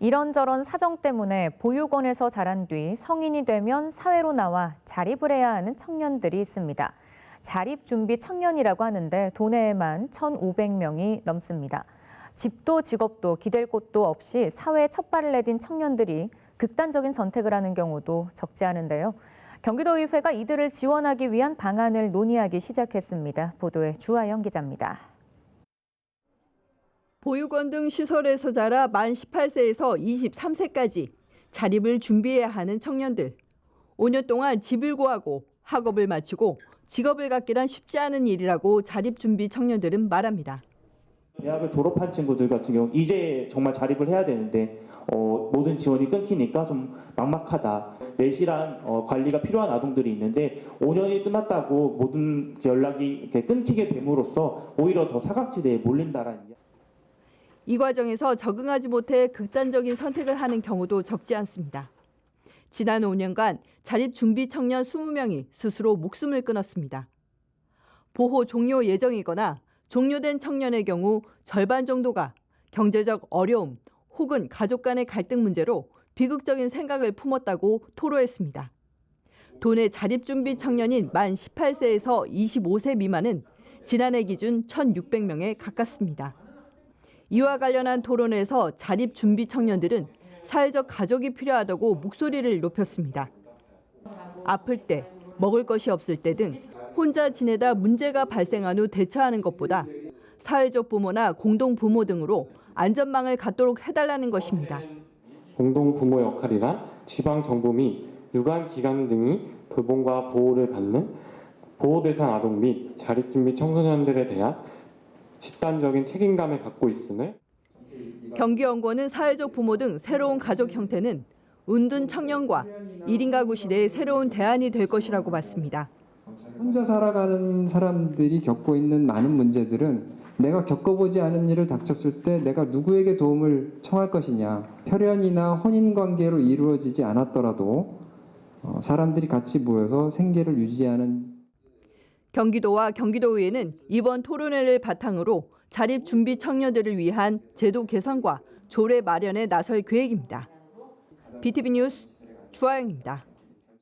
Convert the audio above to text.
이런저런 사정 때문에 보육원에서 자란 뒤 성인이 되면 사회로 나와 자립을 해야 하는 청년들이 있습니다. 자립 준비 청년이라고 하는데 도내에만 1,500명이 넘습니다. 집도 직업도 기댈 곳도 없이 사회에 첫 발을 내딘 청년들이 극단적인 선택을 하는 경우도 적지 않은데요. 경기도의회가 이들을 지원하기 위한 방안을 논의하기 시작했습니다. 보도에 주하영 기자입니다. 보육원 등 시설에서 자라 만 18세에서 23세까지 자립을 준비해야 하는 청년들. 5년 동안 집을 구하고 학업을 마치고 직업을 갖기란 쉽지 않은 일이라고 자립 준비 청년들은 말합니다. 대학을 졸업한 친구들 같은 경우 이제 정말 자립을 해야 되는데 어, 모든 지원이 끊기니까 좀 막막하다. 내실한 어, 관리가 필요한 아동들이 있는데 5년이 끝났다고 모든 연락이 끊기게 됨으로써 오히려 더 사각지대에 몰린다라는 이 과정에서 적응하지 못해 극단적인 선택을 하는 경우도 적지 않습니다. 지난 5년간 자립 준비 청년 20명이 스스로 목숨을 끊었습니다. 보호 종료 예정이거나 종료된 청년의 경우 절반 정도가 경제적 어려움 혹은 가족 간의 갈등 문제로 비극적인 생각을 품었다고 토로했습니다. 도내 자립 준비 청년인 만 18세에서 25세 미만은 지난해 기준 1,600명에 가깝습니다. 이와 관련한 토론에서 자립 준비 청년들은 사회적 가족이 필요하다고 목소리를 높였습니다. 아플 때, 먹을 것이 없을 때 등 혼자 지내다 문제가 발생한 후 대처하는 것보다 사회적 부모나 공동 부모 등으로 안전망을 갖도록 해달라는 것입니다. 공동 부모 역할이란 지방 정부 및 유관 기관 등이 돌봄과 보호를 받는 보호 대상 아동 및 자립 준비 청소년들에 대한 집단적인 책임감을 갖고 있음을 경기연구원은 사회적 부모 등 새로운 가족 형태는 운둔 청년과 1인 가구 시대의 새로운 대안이 될 것이라고 봤습니다. 혼자 살아가는 사람들이 겪고 있는 많은 문제들은 내가 겪어보지 않은 일을 닥쳤을 때 내가 누구에게 도움을 청할 것이냐. 혈연이나 혼인 관계로 이루어지지 않았더라도 어, 사람들이 같이 모여서 생계를 유지하는 경기도와 경기도의회는 이번 토론회를 바탕으로 자립 준비 청년들을 위한 제도 개선과 조례 마련에 나설 계획입니다. BTV 뉴스 주하영입니다.